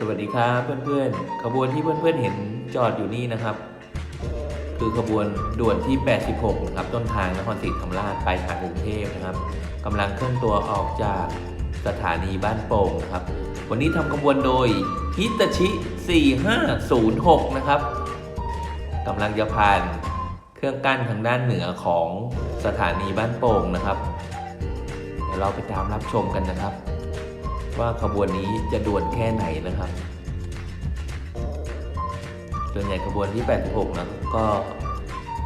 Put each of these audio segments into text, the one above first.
สวัสดีครับเพื่อนๆ ขบวนที่เพื่อนๆเห็นจอดอยู่นี่นะครับ คือขบวนด่วนที่ 86 นะครับ ต้นทางนครศรีธรรมราชไปทางกรุงเทพนะครับกำลังเคลื่อนตัวออกจากสถานีบ้านโป่งนะครับ วันนี้ทำขบวนโดยฮิตาชิ 4506 นะครับกำลังจะผ่านเครื่องกั้นทางด้านเหนือของสถานีบ้านโป่งนะครับ เดี๋ยวเราไปตามรับชมกันนะครับ ว่าขบวนนี้จะด่วนแค่ไหนนะครับ ส่วนใหญ่ขบวนที่ 86 นะก็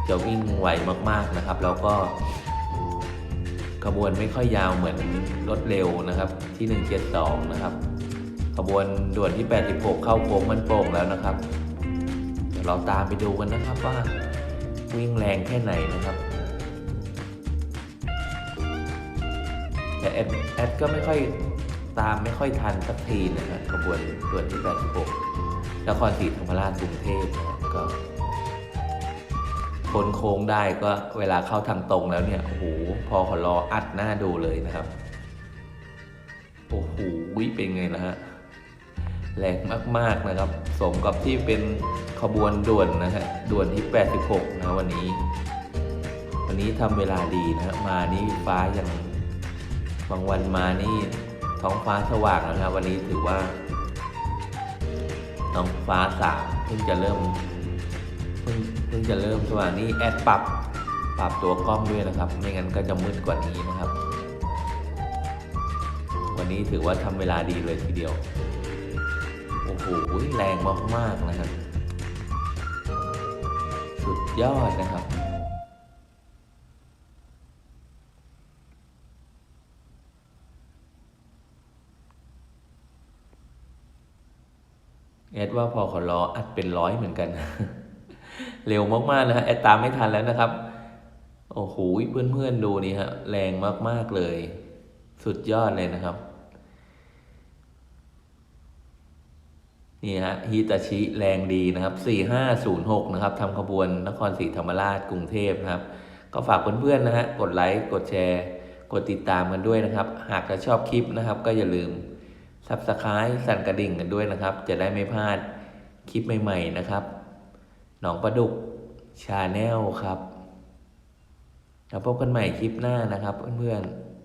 จะวิ่งไวมากๆนะครับ แล้วก็ขบวนไม่ค่อยยาวเหมือนรถเร็วนะครับ ที่ 172 นะครับ ขบวนด่วนที่ 86 เข้าโค้งมันโป่งแล้วนะครับ เดี๋ยวเราตามไปดูกันนะครับว่าวิ่งแรงแค่ไหนนะครับแต่แอดแอดก็ไม่ค่อย ตามไม่ค่อยทันสักทีนะครับขบวนด่วนที่ 86นครศรีธรรมราชกรุงเทพนะครับก็พ้นโค้งได้ก็เวลาเข้าทางตรงแล้วเนี่ยโอ้โหพอขอรออัดหน้าดูเลยนะครับโอ้โหเป็นไงนะฮะแรงมากๆนะครับ สมกับที่เป็นขบวนด่วนนะฮะด่วนที่ 86 นะวันนี้ วันนี้ทำเวลาดีนะฮะมานี่ฟ้ายังบางวันมานี่ ท้องฟ้าสว่างแล้วนะครับวันนี้ถือว่าท้องฟ้าสางเพิ่งจะเริ่มเพิ่งเพิ่งจะเริ่มสว่างนี่แอดปรับปรับตัวกล้องด้วยนะครับ ไม่งั้นก็จะมืดกว่านี้นะครับ วันนี้ถือว่าทำเวลาดีเลยทีเดียวโอ้โหแรงมากๆนะครับ สุดยอดนะครับ แอดว่าพอขอรออัดเป็นร้อยเหมือนกัน เร็วมากๆนะฮะแอดตามไม่ทันแล้วนะครับ โอ้โหเพื่อนๆดูนี่ฮะแรงมากๆเลย สุดยอดเลยนะครับ นี่ฮะฮิตาชิแรงดีนะครับ 4506 นะครับทำขบวนนครศรีธรรมราชกรุงเทพนะครับ ก็ฝากเพื่อนๆนะฮะกดไลค์กดแชร์ กดติดตามกันด้วยนะครับ หากจะชอบคลิปนะครับ ก็อย่าลืม ซับสไคร b e สั่นกระดิ่งกันด้วยนะครับ จะได้ไม่พลาดคลิปใหม่ ๆนะครับหนองประดุกชาแนลครับแล้วพบกันใหม่คลิปหน้านะครับเพื่อนๆ